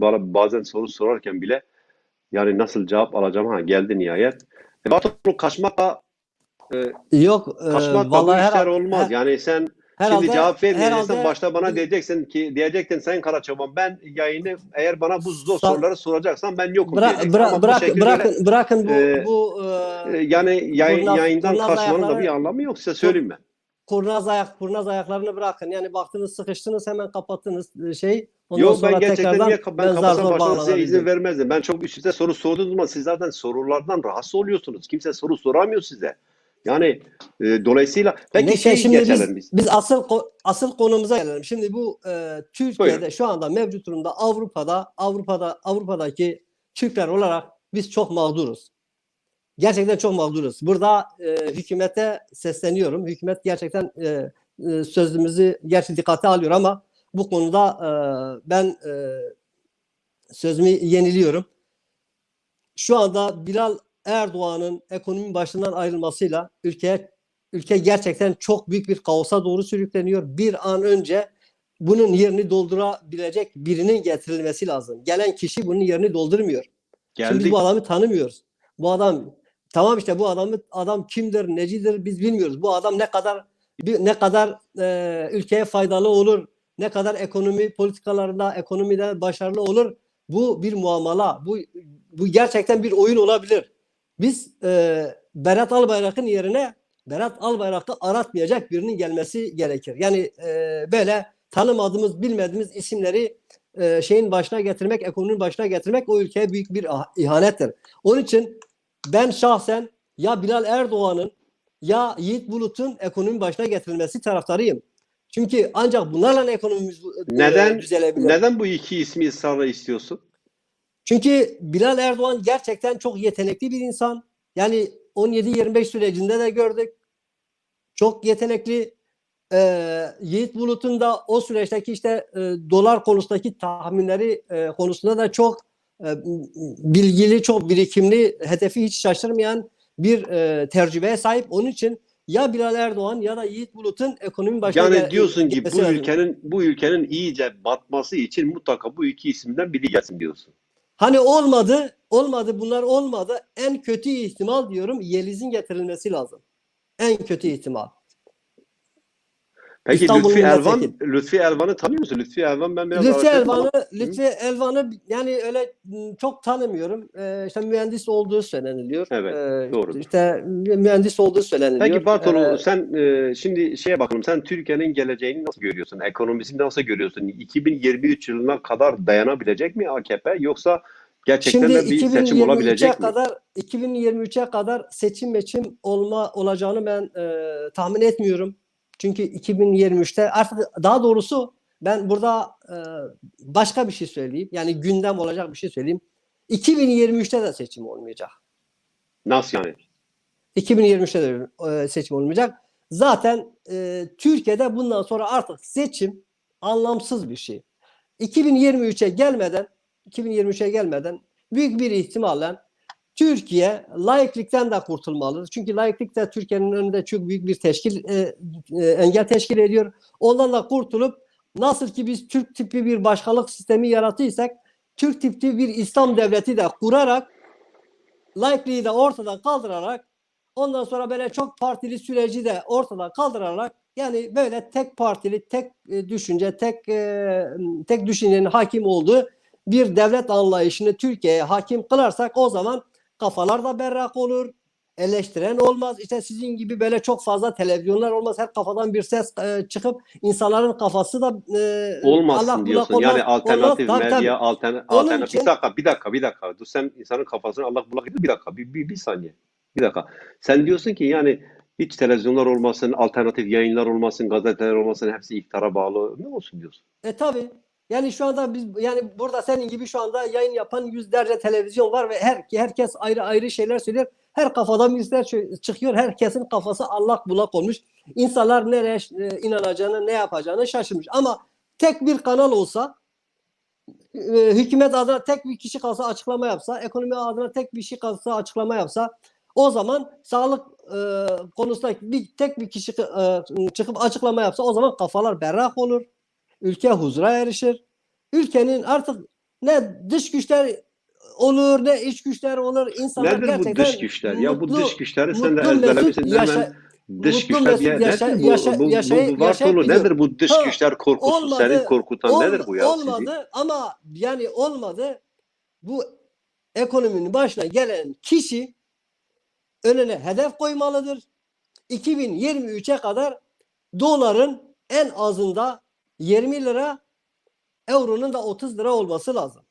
bana bazen soru sorarken bile yani nasıl cevap alacağım ha geldi nihayet. E, Bartolo kaçmakla e, Yok e, kaçmakla bu vallahi işler her, olmaz. her, Yani sen herhalde, Şimdi cevap vermeyeceksin. herhalde Başta bana diyeceksin ki diyecektin Sayın Karaçaban ben yayını eğer bana bu zor soruları soracaksan ben yokum bıra, diyeceksin. bıra, Ama bu bırak, şekilde bırakın bırakın bu e, bu e, e, yani yayın, kurnaz- yayından kurnaz kaçmanın da bir anlamı yok size söyleyeyim ben. kurnaz ayak kurnaz ayaklarını bırakın. Yani baktınız sıkıştınız hemen kapattınız e, şey. Ondan Yok sonra ben gerçekten niye ben kapasam size izin vermezdim. Ben çok üst soru sorduğunuz zaman siz zaten sorulardan rahatsız oluyorsunuz. Kimse soru soramıyor size. Yani e, dolayısıyla peki Neyse, şimdi geçelim biz, biz. asıl asıl konumuza gelelim. Şimdi bu e, Türkiye'de Buyurun. şu anda mevcut durumda Avrupa'da Avrupa'da Avrupa'daki Türkler olarak biz çok mağduruz. Gerçekten çok mağduruz. Burada e, hükümete sesleniyorum. Hükümet gerçekten e, e, sözümüzü gerçi dikkate alıyor ama bu konuda e, ben e, sözümü yeniliyorum. Şu anda Bilal Erdoğan'ın ekonomi başından ayrılmasıyla ülkeye ülke gerçekten çok büyük bir kaosa doğru sürükleniyor. Bir an önce bunun yerini doldurabilecek birinin getirilmesi lazım. Gelen kişi bunun yerini doldurmuyor. Şimdi Geldik. bu adamı tanımıyoruz. Bu adam tamam işte bu adamı adam kimdir, necidir biz bilmiyoruz. Bu adam ne kadar ne kadar e, ülkeye faydalı olur, ne kadar ekonomi politikalarında, ekonomide başarılı olur. Bu bir muamala. Bu bu gerçekten bir oyun olabilir. Biz e, Berat Albayrak'ın yerine Berat Albayrak'ı aratmayacak birinin gelmesi gerekir. Yani e, böyle tanımadığımız, bilmediğimiz isimleri e, şeyin başına getirmek, ekonominin başına getirmek o ülkeye büyük bir ah- ihanettir. Onun için ben şahsen ya Bilal Erdoğan'ın ya Yiğit Bulut'un ekonomi başına getirilmesi taraftarıyım. Çünkü ancak bunlarla ekonomimiz e, Neden- düzelebilir. Neden bu iki ismi ısrarla istiyorsun? Çünkü Bilal Erdoğan gerçekten çok yetenekli bir insan. Yani 17-25 sürecinde de gördük. Çok yetenekli. Ee, Yiğit Bulut'un da o süreçteki işte e, dolar konusundaki tahminleri e, konusunda da çok e, bilgili, çok birikimli, hedefi hiç şaşırmayan bir e, tecrübeye sahip. Onun için ya Bilal Erdoğan ya da Yiğit Bulut'un ekonomi başına Yani diyorsun ki bu lazım. ülkenin bu ülkenin iyice batması için mutlaka bu iki isimden biri gelsin diyorsun. Hani olmadı, olmadı bunlar olmadı. En kötü ihtimal diyorum Yeliz'in getirilmesi lazım. En kötü ihtimal. Peki Lütfi Elvan, milletvekili. Lütfi Elvan'ı tanıyor musun? Lütfi Elvan ben biraz Lütfi Elvan'ı, Lütfi Elvan'ı yani öyle çok tanımıyorum. Ee, işte mühendis olduğu söyleniliyor. Evet, Ee, doğrudur. İşte mühendis olduğu söyleniliyor. Peki Bartolo Ee, sen e, şimdi şeye bakalım sen Türkiye'nin geleceğini nasıl görüyorsun? Ekonomisini nasıl görüyorsun? 2023 yılına kadar dayanabilecek mi AKP yoksa gerçekten Şimdi de bir seçim 2023'e olabilecek mi? kadar 2023'e kadar seçim meçim olma olacağını ben e, tahmin etmiyorum. Çünkü 2023'te artık daha doğrusu ben burada e, başka bir şey söyleyeyim. Yani gündem olacak bir şey söyleyeyim. 2023'te de seçim olmayacak. Nasıl yani? 2023'te de e, seçim olmayacak. Zaten e, Türkiye'de bundan sonra artık seçim anlamsız bir şey. 2023'e gelmeden 2023'e gelmeden büyük bir ihtimalle Türkiye laiklikten de kurtulmalı. Çünkü laiklik de Türkiye'nin önünde çok büyük bir teşkil e, e, engel teşkil ediyor. Ondan da kurtulup nasıl ki biz Türk tipi bir başkanlık sistemi yarattıysak Türk tipi bir İslam devleti de kurarak laikliği de ortadan kaldırarak ondan sonra böyle çok partili süreci de ortadan kaldırarak yani böyle tek partili, tek e, düşünce, tek e, tek düşüncenin hakim olduğu bir devlet anlayışını Türkiye'ye hakim kılarsak o zaman kafalar da berrak olur. Eleştiren olmaz. İşte sizin gibi böyle çok fazla televizyonlar olmaz. Her kafadan bir ses e, çıkıp insanların kafası da e, Olmasın Allah diyorsun. bullak Yani olmaz. alternatif Olmaz. Tabii, tabii. medya, altern alternatif. için- Bir dakika, bir dakika, bir dakika. Dur sen insanın kafasını Allah ediyor. Bir dakika, bir, bir, bir saniye. Bir dakika. Sen diyorsun ki yani hiç televizyonlar olmasın, alternatif yayınlar olmasın, gazeteler olmasın, hepsi iktidara bağlı. Ne olsun diyorsun? E tabi. Yani şu anda biz yani burada senin gibi şu anda yayın yapan yüzlerce televizyon var ve her herkes ayrı ayrı şeyler söylüyor. Her kafadan bizler çö- çıkıyor. Herkesin kafası allak bullak olmuş. İnsanlar nereye e, inanacağını, ne yapacağını şaşırmış. Ama tek bir kanal olsa e, hükümet adına tek bir kişi kalsa açıklama yapsa, ekonomi adına tek bir kişi kalsa açıklama yapsa o zaman sağlık e, konusunda bir tek bir kişi e, çıkıp açıklama yapsa o zaman kafalar berrak olur. Ülke huzura erişir. Ülkenin artık ne dış güçler olur ne iç güçler olur. İnsanlar Nedir bu gerçekten dış güçler? ya bu mutlu- dış güçleri sen de mutlu, ezberlemişsin. yaşa- Hemen dış mutlu, güçler diye yaşa- nedir bu? yaşa- bu, bu, yaşayıp- bu gidiyor. nedir bu dış Ha, güçler korkusu olmadı, seni korkutan Ol- nedir bu ya sizi? olmadı ama yani olmadı. Bu ekonominin başına gelen kişi önüne hedef koymalıdır. 2023'e kadar doların en azında 20 lira, euronun da 30 lira olması lazım.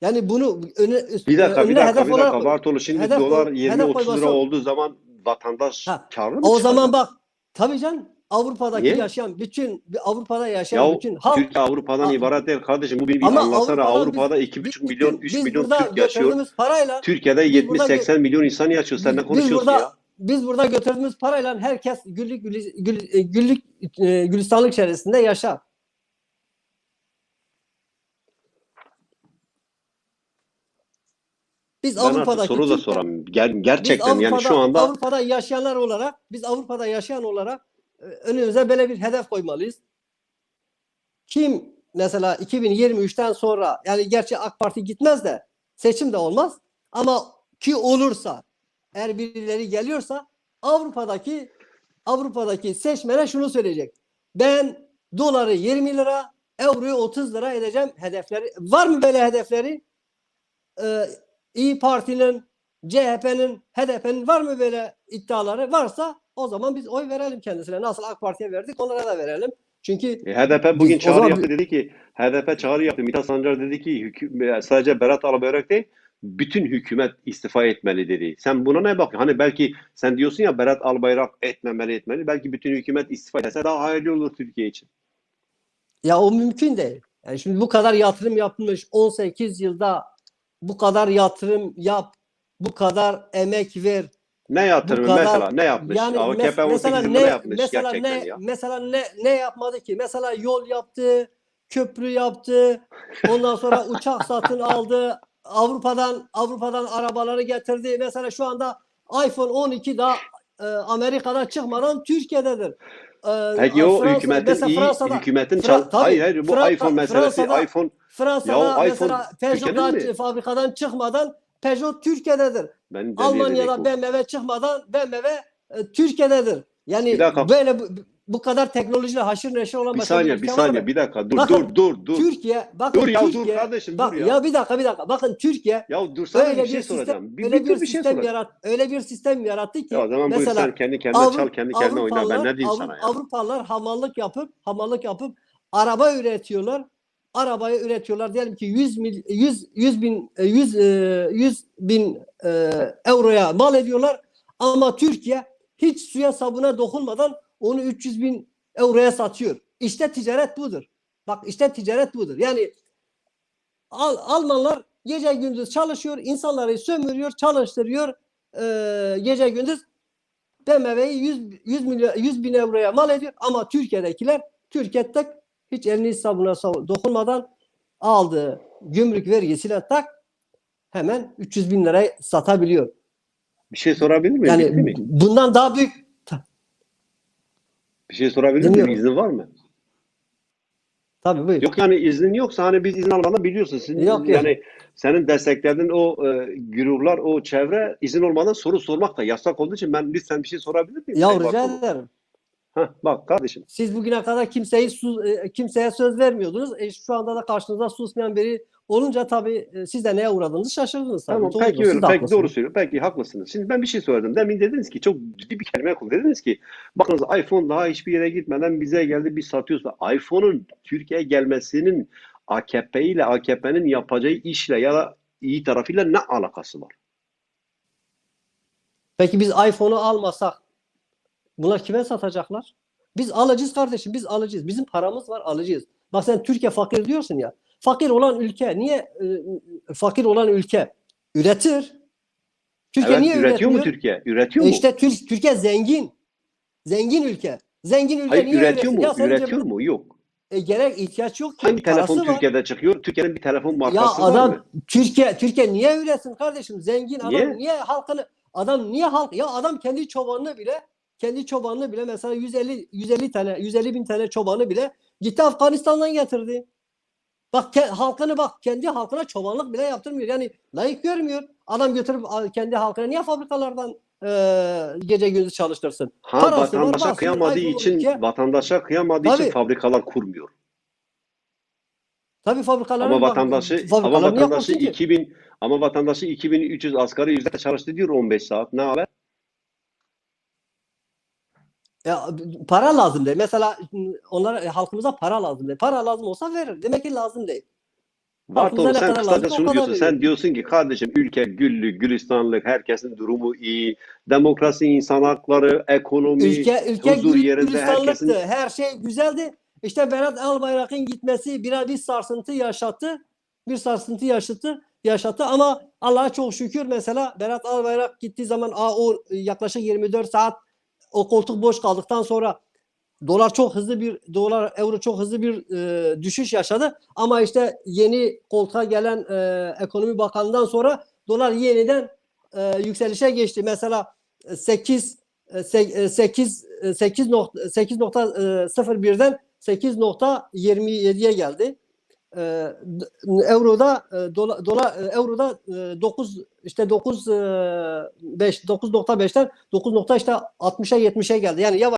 Yani bunu öne, Bir dakika, bir dakika, hedef bir olarak dakika. Bartolo şimdi hedef dolar koy- 20-30 hedef lira olduğu zaman vatandaş Ha, karlı mı o zaman çıkacak? bak tabii can Avrupa'daki Niye? yaşayan bütün Avrupa'da yaşayan Ya bütün halk Türkiye Avrupa'dan Ha- ibaret değil kardeşim. Bu bir, Ama anlasana. Avrupa'da 2,5 biz milyon, bütün- 3 biz milyon Türk yaşıyor. parayla Türkiye'de biz burada 70-80 milyon insan yaşıyor. Sen ne konuşuyorsun burada ya? Biz burada götürdüğümüz parayla herkes güllük güli- gül, e, güllük e, gülistanlık içerisinde yaşar. Biz Ben Avrupa'daki soru da soramıyorum. Ger- gerçekten yani şu anda Avrupa'da yaşayanlar olarak biz Avrupa'da yaşayan olarak e, önümüze böyle bir hedef koymalıyız. Kim mesela 2023'ten sonra yani gerçi AK Parti gitmez de seçim de olmaz ama ki olursa eğer birileri geliyorsa Avrupa'daki Avrupa'daki seçmene şunu söyleyecek. Ben doları 20 lira, euroyu 30 lira edeceğim hedefleri. Var mı böyle hedefleri? Ee, İyi Parti'nin, CHP'nin, HDP'nin var mı böyle iddiaları? Varsa o zaman biz oy verelim kendisine. Nasıl AK Parti'ye verdik onlara da verelim. Çünkü E, HDP bugün Biz çağrı zaman- yaptı dedi ki HDP çağrı yaptı. Mithat Sancar dedi ki sadece Berat Albayrak değil bütün hükümet istifa etmeli dedi. Sen buna ne bakıyorsun? Hani belki sen diyorsun ya Berat Albayrak etmemeli etmeli. Belki bütün hükümet istifa etse daha hayırlı olur Türkiye için. ya o mümkün değil. Yani şimdi bu kadar yatırım yapılmış 18 yılda bu kadar yatırım yap, bu kadar emek ver, Ne yatırımı kadar- mesela ne yapmış? Yani mes- 18 mesela ne yapmış mesela ne ya? mesela ne ne yapmadı ki? Mesela yol yaptı, köprü yaptı. Ondan sonra uçak satın aldı. Avrupa'dan Avrupa'dan arabaları getirdi. Mesela şu anda iPhone 12 da e, Amerika'da çıkmadan Türkiye'dedir. E, Peki o Fransa- hükümetin iyi Fransa'da hükümetin Fra- tabii, hayır hayır bu Fra- iPhone meselesi Fransa'da- iPhone Fransa'da Ya mesela iPhone Peugeot Türkiye'nin da mi? fabrikadan çıkmadan Peugeot Türkiye'dedir. ben Almanya'da BMW çıkmadan BMW e, Türkiye'dedir. Yani böyle bu, kadar teknolojiyle haşır neşir olan bir saniye bir var saniye bir dakika dur Bakın, dur dur dur. Türkiye bakın Dur ya, dur Türkiye kardeşim, bak, dur ya. ya bir dakika bir dakika bakın Türkiye Ya dursana öyle bir şey sistem soracağım. Bir, öyle bir, bir, dur şey sistem soracağım. yarat öyle bir sistem yarattı ki Ya o zaman buyur mesela sen kendi kendine Avru- çal kendi kendine oyna ben ne diyeyim Avru- sana ya. Avrupalılar hamallık yapıp hamallık yapıp araba üretiyorlar. Arabayı üretiyorlar. Diyelim ki 100 mil, 100 100 bin e, 100 e, 100 bin e, euroya mal ediyorlar. Ama Türkiye hiç suya sabuna dokunmadan onu 300 bin euroya satıyor. İşte ticaret budur. Bak işte ticaret budur. Yani Al- Almanlar gece gündüz çalışıyor, insanları sömürüyor, çalıştırıyor. e, gece gündüz BMW'yi 100, 100 milyon 100 bin euroya mal ediyor ama Türkiye'dekiler Türkiye'de hiç elini sabuna dokunmadan aldığı gümrük vergisiyle tak hemen 300 bin liraya satabiliyor. Bir şey sorabilir miyim? Yani mi? bundan daha büyük Bir şey sorabilir miyim? İznin var mı? tabii buyur. Yok yani iznin yoksa hani biz izin almadan biliyorsun. Sizin, Yok, yok. yani senin desteklediğin o e, güruhlar, o çevre izin olmadan soru sormak da yasak olduğu için ben lütfen bir şey sorabilir miyim? Ya rica Bartolo? ederim. Heh, bak kardeşim. Siz bugüne kadar kimseyi e, kimseye söz vermiyordunuz. E, şu anda da karşınızda susmayan biri olunca tabii e, siz de neye uğradığınızı şaşırdınız. Tabii. Tamam peki öyle. Peki doğru söylüyor. Peki haklısınız. Şimdi ben bir şey söyledim. Demin dediniz ki çok ciddi bir kelime kullandınız. Dediniz ki bakınız iPhone daha hiçbir yere gitmeden bize geldi biz satıyoruz. iPhone'un Türkiye'ye gelmesinin AKP ile AKP'nin yapacağı işle ya da iyi tarafıyla ne alakası var? Peki biz iPhone'u almasak bunlar kime satacaklar? Biz alıcıyız kardeşim. Biz alıcıyız. Bizim paramız var alıcıyız. Bak sen Türkiye fakir diyorsun ya. Fakir olan ülke niye e, fakir olan ülke üretir? Türkiye evet niye üretiyor mu üretmiyor? Türkiye? Üretiyor E mu? işte Tür- Türkiye zengin. Zengin ülke. Zengin ülke Hayır niye üretiyor mu? Ya Üretiyor mu? Yok. E, gerek ihtiyaç yok ki. Hangi telefon var. Türkiye'de çıkıyor? Türkiye'nin bir telefon Ya markası var adam mı? Türkiye Türkiye niye üretsin kardeşim? Zengin adam Niye? niye, halkını adam niye halk ya adam kendi çobanını bile kendi çobanını bile mesela 150 150 tane 150 bin tane çobanı bile gitti Afganistan'dan getirdi. Bak ke- halkını bak kendi halkına çobanlık bile yaptırmıyor. Yani layık görmüyor. Adam götürüp kendi halkına niye fabrikalardan e, gece gündüz çalıştırsın? Ha Parası var, vatandaşa basıyor, kıyamadığı için 12. vatandaşa kıyamadığı için Tabii. fabrikalar kurmuyor. Tabii fabrikaların Ama vatandaşı ama fabrikalar vatandaşı kursun ki? 2000 ama vatandaşı 2300 asgari ücretle çalıştı diyor 15 saat. Ne haber? Ya, para lazım değil. Mesela onlar e, halkımıza para lazım değil. Para lazım olsa verir. Demek ki lazım değil. Ne sen kısaca şunu diyorsun. veriyor. Sen diyorsun ki kardeşim ülke güllük, gülistanlık, herkesin durumu iyi, demokrasi, insan hakları, ekonomi, Ülke ülke huzur gülüp yerinde herkesin Her şey güzeldi. İşte Berat Albayrak'ın gitmesi biraz bir sarsıntı yaşattı. Bir sarsıntı yaşattı. Yaşattı ama Allah'a çok şükür mesela Berat Albayrak gittiği zaman aa, o yaklaşık 24 saat o koltuk boş kaldıktan sonra dolar çok hızlı bir dolar euro çok hızlı bir e, düşüş yaşadı ama işte yeni koltuğa gelen e, ekonomi bakanından sonra dolar yeniden e, yükselişe geçti. Mesela 8 8 8 nokta 8.01'den 8.27'ye geldi. E, Euroda e, dola, dola e, euroda e, 9 işte 9 e, 5 9.5'ten 9. işte 60'a 70'e geldi. Yani yavaş